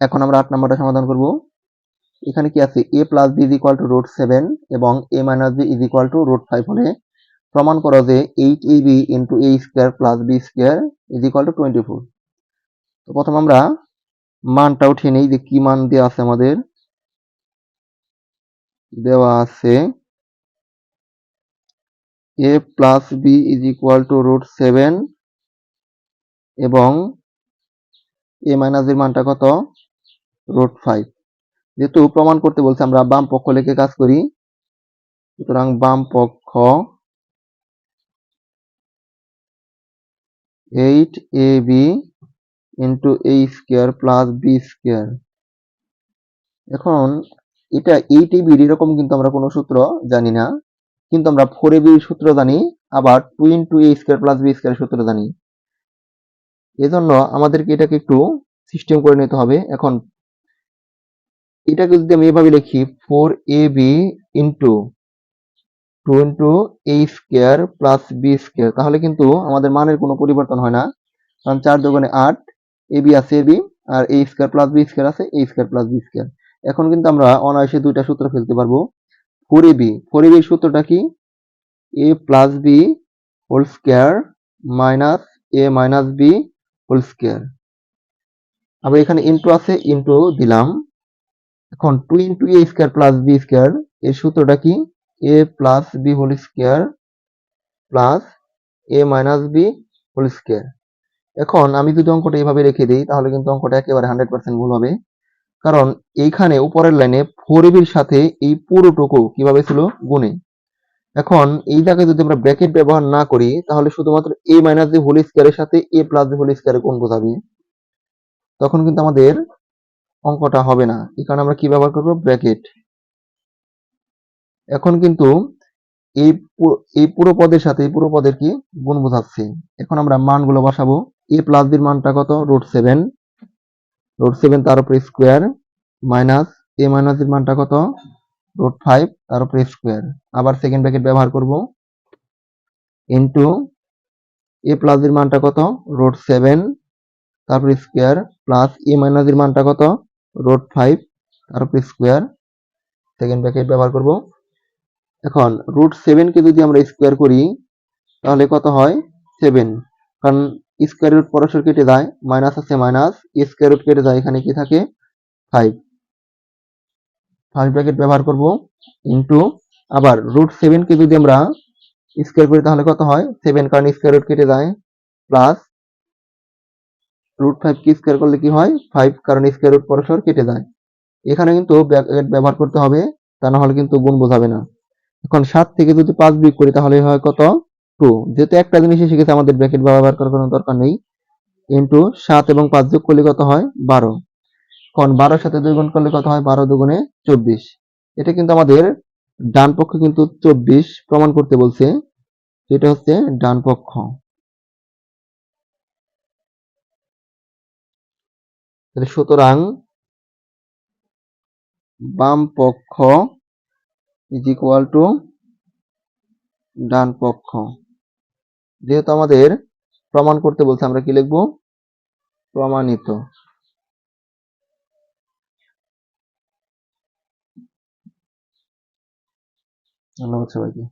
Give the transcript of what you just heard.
এখন আমরা আট নম্বরটা সমাধান করব। এখানে কি আছে? A plus B is equal to root seven এবং A minus B is equal to root five হলে প্রমাণ করো যে eight A B into A square plus B square is equal to twenty four তো প্রথম আমরা মানটা উঠিয়ে নেই যে কি মান দেওয়া আছে আমাদের। দেওয়া আছে A plus B is equal to root seven এবং এ মাইনাস এর মানটা কত? রুট ফাইভ যেহেতু প্রমাণ করতে বলছে, আমরা বাম পক্ষ লেখে কাজ করি। সুতরাং বাম পক্ষ eight A B into A square plus B square এখন, এটা এইট এ বির এরকম কিন্তু আমরা কোনো সূত্র জানি না। কিন্তু আমরা ফোর এ বির সূত্র জানি, আবার two into A square plus B square সূত্র জানি। এজন্য আমাদেরকে এটাকে একটু সিস্টেম করে নিতে হবে। এখন এটাকে যদি আমি এভাবে লিখি four A B into two into A square plus B square তাহলে কিন্তু আমাদের মানের কোনো পরিবর্তন হয় না। কারণ চার দোকানে আট এ বি আছে A B R A square plus B square আছে A square plus B square এখন কিন্তু আমরা অনায়াসে দুইটা সূত্র ফেলতে পারব। Four A B four A বির সূত্রটা কি? A plus B whole square minus A minus B whole square আবার এখানে ইন্টু আছে ইন্টু দিলাম। এখন two into A square plus B square এর সূত্রটা কি? A plus B whole square plus A minus B whole square এখন আমি যদি অঙ্কটা এইভাবে রেখে দিই, তাহলে কিন্তু অঙ্কটা একেবারে হান্ড্রেড পার্সেন্ট ভুল হবে। কারণ এইখানে উপরের লাইনে ফোর বির সাথে এই পুরোটুকু কীভাবে ছিল? গুণে। এখন এই জায়গায় যদি আমরা ব্র্যাকেট ব্যবহার না করি, তাহলে শুধুমাত্র এ মাইনাস বি হোল স্কোয়ারের সাথে এ প্লাস বি হোল স্কোয়ারের কোণ বোঝাবে। তখন কিন্তু আমাদের অঙ্কটা হবে না। এই কারণে আমরা কি ব্যবহার করব? ব্র্যাকেট। এখন কিন্তু এই এই পুরো পদের সাথে, এই পুরো পদের কি? গুণ বোঝাচ্ছে। এখন আমরা মানগুলো বসাবো। এ প্লাস বির মানটা কত? রুট সেভেন রুট সেভেন তার উপরে স্কোয়ার মাইনাস এ মাইনাস এর মানটা কত? রুট ফাইভ তার উপরে স্কোয়ার আবার সেকেন্ড ব্র্যাকেট ব্যবহার করব। ইন্টু এ প্লাস এর মানটা কত? রুট সেভেন তারপর স্কোয়ার প্লাস এ মাইনাস এর মানটা কত? রুট ফাইভ তার উপরে স্কোয়ার সেকেন্ড ব্র্যাকেট ব্যবহার করব। এখন রুট সেভেনকে যদি আমরা স্কোয়ার করি, তাহলে কত হয়? সেভেন কারণ স্কোয়ার রুট পরস্পর কেটে যায় মাইনাস আছে মাইনাস স্কোয়ার রুট কেটে যায়, এখানে কি থাকে? ফাইভ ফার্স্ট ব্র্যাকেট ব্যবহার করব ইন্টু আবার রুট সেভেনকে যদি আমরা স্কোয়ার করি, তাহলে কত হয়? সেভেন কারণ স্কোয়ার রুট কেটে যায় প্লাস রুট ফাইভ কি স্কোয়ার করলে কি হয়? ফাইভ কারণ স্কোয়ার রুট পরস্পর কেটে যায়। এখানে কিন্তু ব্র্যাকেট ব্যবহার করতে হবে, তা না হলে কিন্তু গুণ বোঝাবে না। এখন সাত থেকে যদি পাঁচ বিয়োগ করি, তাহলে হয় কত? টু যেহেতু একটা জিনিস গেছে, আমাদের ব্র্যাকেট ব্যবহার করার কোনো দরকার নেই। ইন্টু সাত এবং পাঁচ যোগ করলে কত হয়? বারো। এখন বারোর সাথে দুই গুণ করলে কত হয়? বারো দুগুণে চব্বিশ। এটা কিন্তু আমাদের ডান পক্ষ কিন্তু চব্বিশ প্রমাণ করতে বলছে। যেটা হচ্ছে ডান পক্ষ। সুতরাং বাম পক্ষ ইজ ইকুয়াল টু ডান পক্ষ। যেহেতু আমাদের প্রমাণ করতে বলছে, আমরা কি লিখব? প্রমাণিত। ধন্যবাদ সবাইকে।